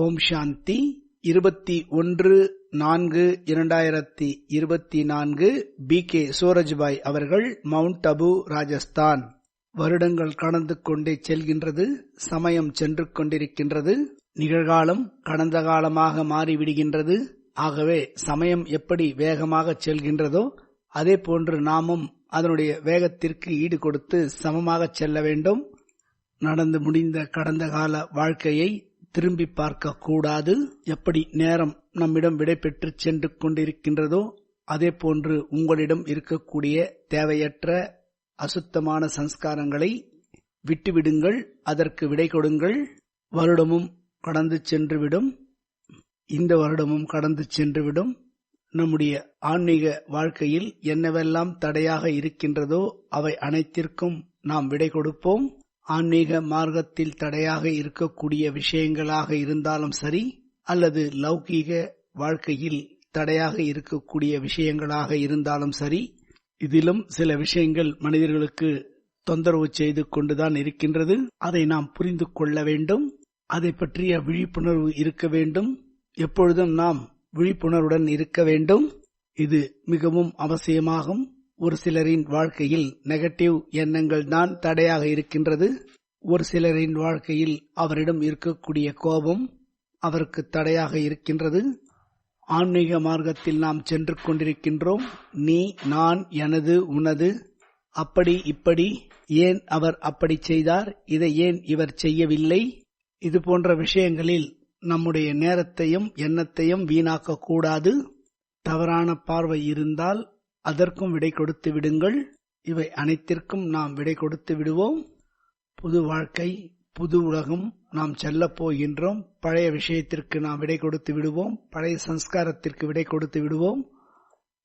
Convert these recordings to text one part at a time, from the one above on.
ஓம் சாந்தி. இருபத்தி ஒன்று நான்கு இரண்டாயிரத்தி இருபத்தி நான்கு பி கே சூரஜ்பாய் அவர்கள் மவுண்ட் அபு ராஜஸ்தான். வருடங்கள் கடந்து கொண்டே செல்கின்றது சமயம் சென்று கொண்டிருக்கின்றது நிகழ்காலம் கடந்த காலமாக மாறிவிடுகின்றது. ஆகவே சமயம் எப்படி வேகமாக செல்கின்றதோ அதே போன்று நாமும் அதனுடைய வேகத்திற்கு ஈடு கொடுத்து சமமாக செல்ல வேண்டும். நடந்து முடிந்த கடந்த கால வாழ்க்கையை திரும்பி பார்க்க கூடாது எப்படி நேரம் நம்மிடம் விடைபெற்று சென்று கொண்டிருக்கின்றதோ அதே போன்று உங்களிடம் இருக்கக்கூடிய தேவையற்ற அசுத்தமான சம்ஸ்காரங்களை விட்டுவிடுங்கள் அதற்கு விடை கொடுங்கள். வருடமும் கடந்து சென்றுவிடும். இந்த வருடமும் கடந்து சென்றுவிடும். நம்முடைய ஆன்மீக வாழ்க்கையில் என்னவெல்லாம் தடையாக இருக்கின்றதோ அவை அனைத்திற்கும் நாம் விடை கொடுப்போம். ஆன்மீக மார்க்கத்தில் தடையாக இருக்கக்கூடிய விஷயங்களாக இருந்தாலும் சரி அல்லது லௌகீக வாழ்க்கையில் தடையாக இருக்கக்கூடிய விஷயங்களாக இருந்தாலும் சரி இதிலும் சில விஷயங்கள் மனிதர்களுக்கு தொந்தரவு செய்து கொண்டுதான் இருக்கின்றது. அதை நாம் புரிந்து கொள்ள வேண்டும். அதை பற்றிய விழிப்புணர்வு இருக்க வேண்டும். எப்பொழுதும் நாம் விழிப்புணர்வுடன் இருக்க வேண்டும். இது மிகவும் அவசியமாகும். ஒரு சிலரின் வாழ்க்கையில் நெகட்டிவ் எண்ணங்கள் தான் தடையாக இருக்கின்றது. ஒரு சிலரின் வாழ்க்கையில் அவரிடம் இருக்கக்கூடிய கோபம் அவருக்கு தடையாக இருக்கின்றது. ஆன்மீக மார்க்கத்தில் நாம் சென்று கொண்டிருக்கின்றோம். நீ நான் எனது உனது அப்படி இப்படி ஏன் அவர் அப்படி செய்தார்? இதை ஏன் இவர் செய்யவில்லை? இது போன்ற விஷயங்களில் நம்முடைய நேரத்தையும் எண்ணத்தையும் வீணாக்க கூடாது தவறான பார்வை இருந்தால் அதற்கும் விடை கொடுத்து விடுங்கள். இவை அனைத்திற்கும் நாம் விடை கொடுத்து விடுவோம். புது வாழ்க்கை புது உலகம் நாம் செல்லப் போகின்றோம். பழைய விஷயத்திற்கு நாம் விடை கொடுத்து விடுவோம். பழைய சம்ஸ்காரத்திற்கு விடை கொடுத்து விடுவோம்.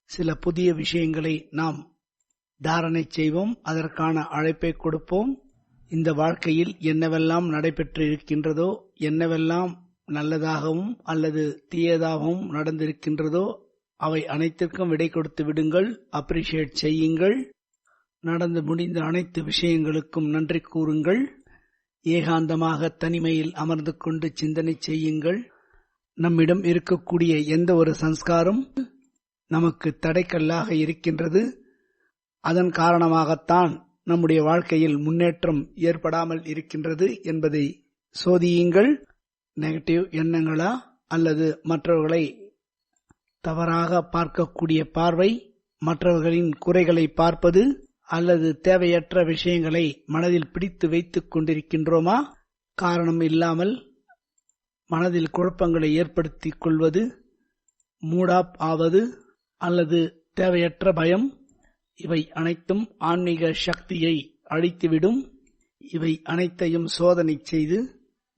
சில புதிய விஷயங்களை நாம் தாரணை செய்வோம். அதற்கான அழைப்பை கொடுப்போம். இந்த வாழ்க்கையில் என்னவெல்லாம் நடைபெற்று இருக்கின்றதோ என்னவெல்லாம் நல்லதாகவும் அல்லது தீயதாகவும் நடந்திருக்கின்றதோ அவை அனைத்திற்கும் விடை கொடுத்து விடுங்கள் அப்ரிஷியேட் செய்யுங்கள். நடந்து முடிந்த அனைத்து விஷயங்களுக்கும் நன்றி கூறுங்கள். ஏகாந்தமாக தனிமையில் அமர்ந்து கொண்டு சிந்தனை செய்யுங்கள். நம்மிடம் இருக்கக்கூடிய எந்த ஒரு சம்ஸ்காரம் நமக்கு தடைக்கல்லாக இருக்கின்றது. அதன் காரணமாகத்தான் நம்முடைய வாழ்க்கையில் முன்னேற்றம் ஏற்படாமல் இருக்கின்றது என்பதை சோதியுங்கள். நெகட்டிவ் எண்ணங்களா அல்லது மற்றவர்களை தவறாக பார்க்கக்கூடிய பார்வை மற்றவர்களின் குறைகளை பார்ப்பது அல்லது தேவையற்ற விஷயங்களை மனதில் பிடித்து வைத்துக் கொண்டிருக்கின்றோமா? காரணம் இல்லாமல் மனதில் குழப்பங்களை ஏற்படுத்திக் கொள்வது மூடாப் ஆவது அல்லது தேவையற்ற பயம் இவை அனைத்தும் ஆன்மீக சக்தியை அழித்துவிடும். இவை அனைத்தையும் சோதனை செய்து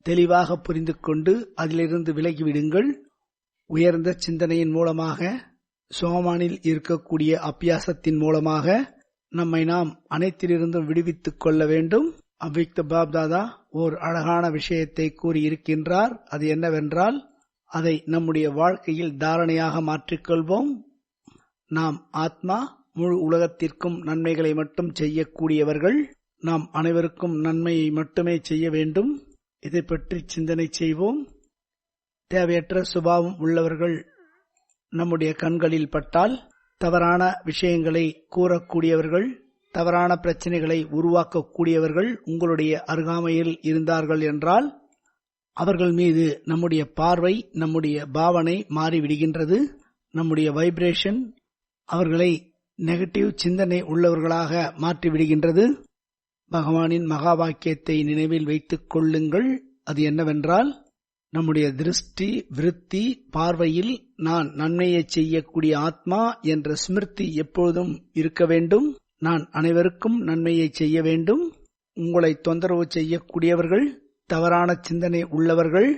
தெளிவாக புரிந்து கொண்டு அதிலிருந்து விலகிவிடுங்கள். உயர்ந்த சிந்தனையின் மூலமாக சோமானில் இருக்கக்கூடிய அபியாசத்தின் மூலமாக நம்மை நாம் அனைத்திலிருந்தும் விடுவித்துக் கொள்ள வேண்டும். அவ்விக்த பாப்தாதா ஓர் அழகான விஷயத்தை கூறியிருக்கின்றார். அது என்னவென்றால் அதை நம்முடைய வாழ்க்கையில் தாரணையாக மாற்றிக்கொள்வோம் நாம் ஆத்மா முழு உலகத்திற்கும் நன்மைகளை மட்டும் செய்யக்கூடியவர்கள். நாம் அனைவருக்கும் நன்மையை மட்டுமே செய்ய வேண்டும். இதை பற்றி சிந்தனை செய்வோம். தேவையற்ற சுபாவம் உள்ளவர்கள் நம்முடைய கண்களில் பட்டால் தவறான விஷயங்களை கூறக்கூடியவர்கள் தவறான பிரச்சனைகளை உருவாக்கக்கூடியவர்கள் உங்களுடைய அருகாமையில் இருந்தார்கள் என்றால் அவர்கள் மீது நம்முடைய பார்வை நம்முடைய பாவனை மாறிவிடுகின்றது. நம்முடைய வைப்ரேஷன் அவர்களை நெகட்டிவ் சிந்தனை உள்ளவர்களாக மாற்றிவிடுகின்றது. பகவானின் மகா வாக்கியத்தை நினைவில் வைத்துக் கொள்ளுங்கள். அது என்னவென்றால் நம்முடைய திருஷ்டி விருத்தி பார்வையில் நான் நன்மையை செய்யக்கூடிய ஆத்மா என்ற ஸ்மிருதி எப்பொழுதும் இருக்க வேண்டும். நான் அனைவருக்கும் நன்மையை செய்ய வேண்டும். உங்களை தொந்தரவு செய்யக்கூடியவர்கள் தவறான சிந்தனை உள்ளவர்கள்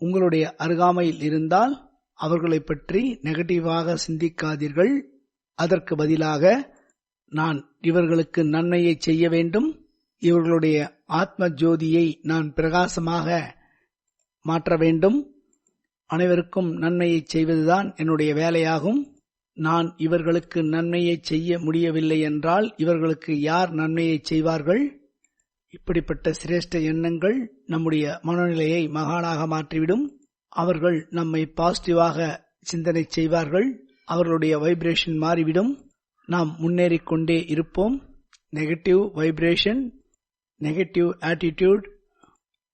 உங்களுடைய அருகாமையில் இருந்தால் அவர்களை பற்றி நெகட்டிவாக சிந்திக்காதீர்கள். அதற்கு பதிலாக நான் இவர்களுக்கு நன்மையை செய்ய வேண்டும். இவர்களுடைய ஆத்ம ஜோதியை நான் பிரகாசமாக மாற்ற வேண்டும். அனைவருக்கும் நன்மையை செய்வதுதான் என்னுடைய வேலையாகும். நான் இவர்களுக்கு நன்மையை செய்ய முடியவில்லை என்றால் இவர்களுக்கு யார் நன்மையை செய்வார்கள்? இப்படிப்பட்ட சிரேஷ்ட எண்ணங்கள் நம்முடைய மனநிலையை மகானாக மாற்றிவிடும். அவர்கள் நம்மை பாசிட்டிவாக சிந்தனை செய்வார்கள். அவர்களுடைய வைப்ரேஷன் மாறிவிடும். நாம் முன்னேறிக்கொண்டே இருப்போம். Negative vibration negative attitude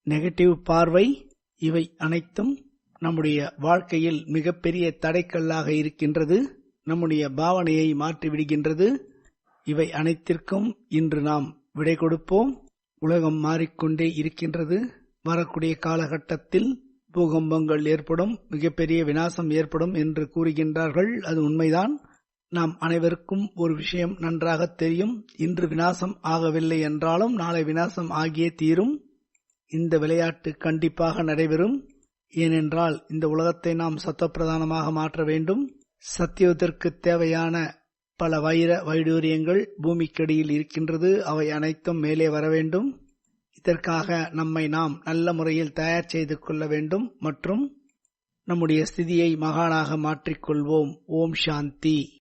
negative பார்வை. இவை அனைத்தும் நம்முடைய வாழ்க்கையில் மிகப்பெரிய தடைக்கல்லாக இருக்கின்றது. நம்முடைய பாவனையை மாற்றிவிடுகின்றது. இவை அனைத்திற்கும் இன்று நாம் விடை கொடுப்போம். உலகம் மாறிக்கொண்டே இருக்கின்றது. வரக்கூடிய காலகட்டத்தில் பூகம்பங்கள் ஏற்படும் மிகப்பெரிய வினாசம் ஏற்படும் என்று கூறுகின்றார்கள். அது உண்மைதான். நாம் அனைவருக்கும் ஒரு விஷயம் நன்றாக தெரியும். இன்று வினாசம் ஆகவில்லை என்றாலும் நாளை வினாசம் ஆகியே தீரும். இந்த விளையாட்டு கண்டிப்பாக நடைபெறும். ஏனென்றால் இந்த உலகத்தை நாம் சத்தப்பிரதானமாக மாற்ற வேண்டும். சத்தியத்திற்கு தேவையான பல வைர வைடூரியங்கள் பூமிக்கடியில் இருக்கின்றது. அவை அனைத்தும் மேலே வர வேண்டும். இதற்காக நம்மை நாம் நல்ல முறையில் தயார் செய்து கொள்ள வேண்டும். மற்றும் நம்முடைய ஸ்திதியை மகானாக மாற்றிக்கொள்வோம். ஓம் சாந்தி.